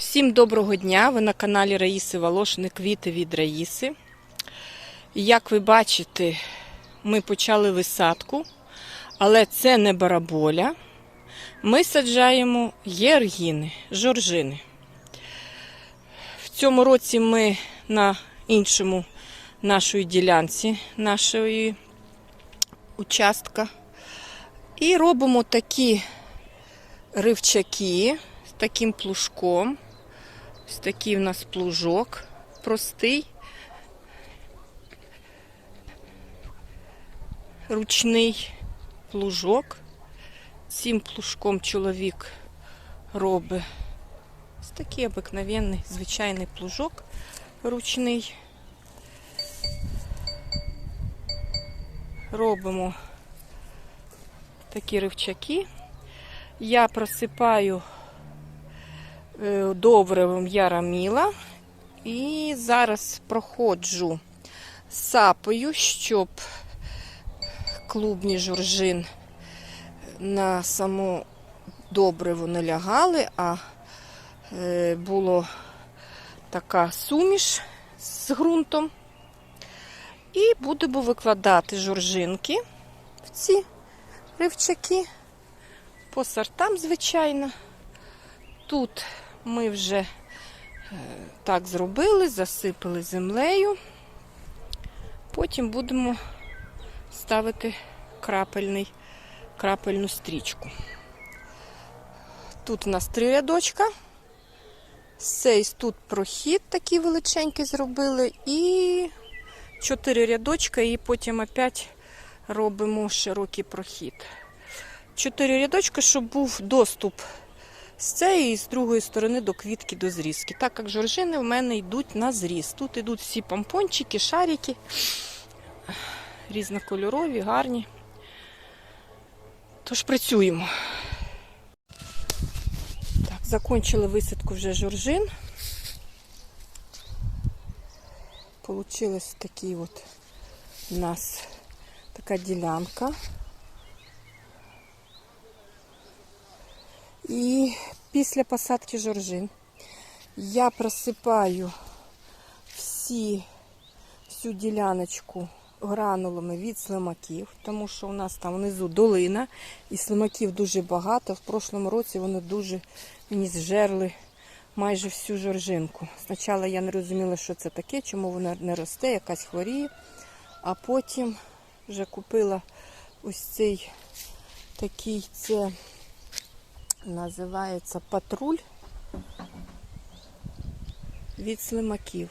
Всім доброго дня! Ви на каналі Раїси Волошини Квіти від Раїси. Як ви бачите, ми почали висадку, але це не бараболя. Ми саджаємо єргіни, жоржини. В цьому році ми на іншому нашої ділянці, нашої участка. І робимо такі ривчаки з таким плужком. Ось такий в нас плужок простий, ручний плужок. Цим плужком чоловік робить ось такий обикновенний звичайний плужок ручний. Робимо такі ривчаки. Я просипаю добривом яраміла і зараз проходжу сапою, щоб клубні журжин на саму добриво не лягали, а е, було така суміш з ґрунтом. І будемо викладати журжинки в ці ривчаки по сортам, звичайно. Тут ми вже е, так зробили, засипали землею. Потім будемо ставити крапельний, крапельну стрічку. Тут у нас три рядочка. Цей тут прохід такий величенький зробили. І чотири рядочка, і потім опять робимо широкий прохід. Чотири рядочка, щоб був доступ з цієї і з другої сторони до квітки до зрізки. Так як жоржини в мене йдуть на зріз. Тут йдуть всі помпончики, шарики, різнокольорові, гарні. Тож працюємо. Так, закончили висадку вже жоржин. Получилось такий от у нас така ділянка. І після посадки жоржин я просипаю всі, всю діляночку гранулами від слимаків, тому що у нас там внизу долина і слимаків дуже багато. В прошлому році вони дуже мені зжерли майже всю жоржинку. Спочатку я не розуміла, що це таке, чому воно не росте, якась хворіє. А потім вже купила ось цей такий це називається патруль від слимаків.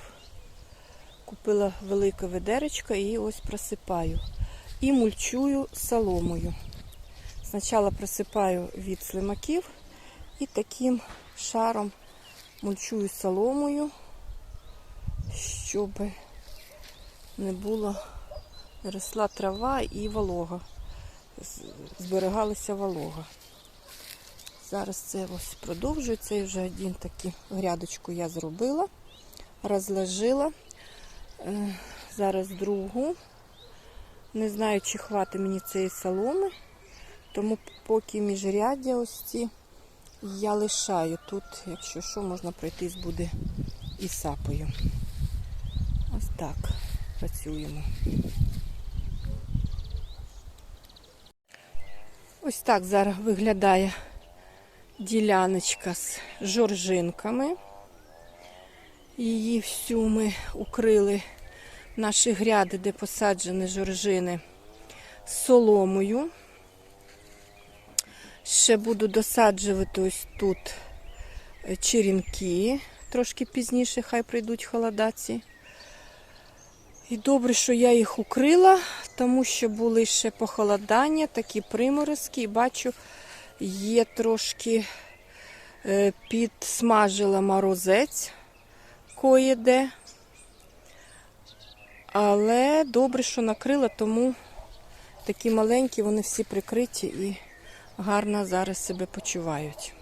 Купила велике ведеречко і ось просипаю. І мульчую соломою. Спочатку просипаю від слимаків і таким шаром мульчую соломою, щоб не було росла трава і волога. Зберігалася волога. Зараз це ось продовжую. Це вже один такий грядочку я зробила, розложила. Е, Зараз другу. Не знаю, чи хватить мені цієї соломи, тому поки міжряддя ось ці я лишаю. Тут, якщо що, можна пройтись буде і сапою. Ось так працюємо. Ось так зараз виглядає діляночка з жоржинками. Її всю ми укрили наші гряди, де посаджені жоржини соломою. Ще буду досаджувати ось тут е, черенки. Трошки пізніше, хай прийдуть холодаці. І добре, що я їх укрила, тому що були ще похолодання, такі приморозки. І бачу, є трошки е, підсмажила морозець коїде. Але добре, що накрила, тому такі маленькі, вони всі прикриті і гарно зараз себе почувають.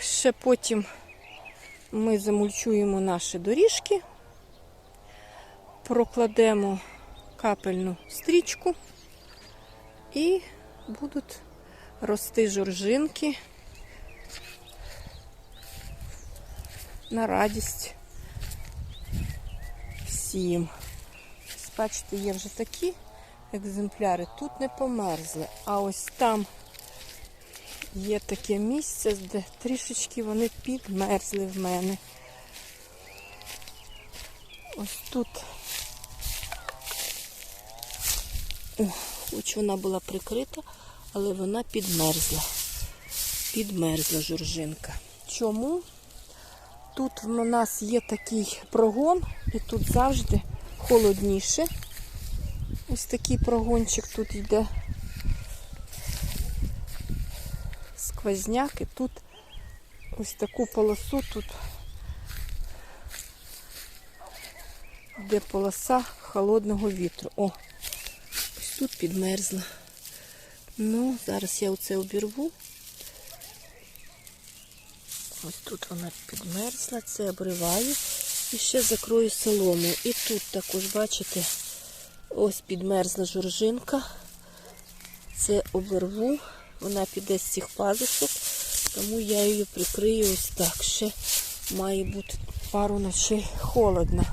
Ще потім ми замульчуємо наші доріжки, прокладемо капельну стрічку і будуть рости жоржинки на радість всім. Бачите, є вже такі екземпляри. Тут не померзли. А ось там є таке місце, де трішечки вони підмерзли в мене. Ось тут. О, хоч вона була прикрита, але вона підмерзла. Підмерзла журжинка. Чому? Тут в нас є такий прогон, і тут завжди холодніше. Ось такий прогончик тут йде. Сквозняк, і тут ось таку полосу тут йде полоса холодного вітру. О, ось тут підмерзла. Ну, зараз я оце обірву. Ось тут вона підмерзла, це обриваю і ще закрою соломою. І тут також, бачите, ось підмерзла жоржинка. Це оберву, вона піде з цих пазушок, тому я її прикрию ось так. Ще має бути пару ночей холодно.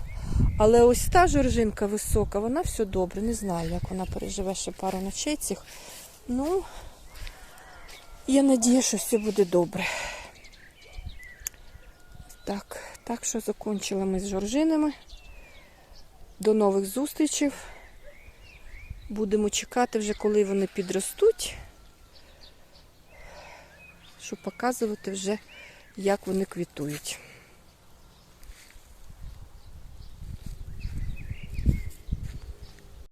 Але ось та жоржинка висока, вона все добре. Не знаю, як вона переживе ще пару ночей цих. Ну, я надію, що все буде добре. Так, так що закончили ми з жоржинами. До нових зустрічей. Будемо чекати вже, коли вони підростуть, щоб показувати вже, як вони квітують.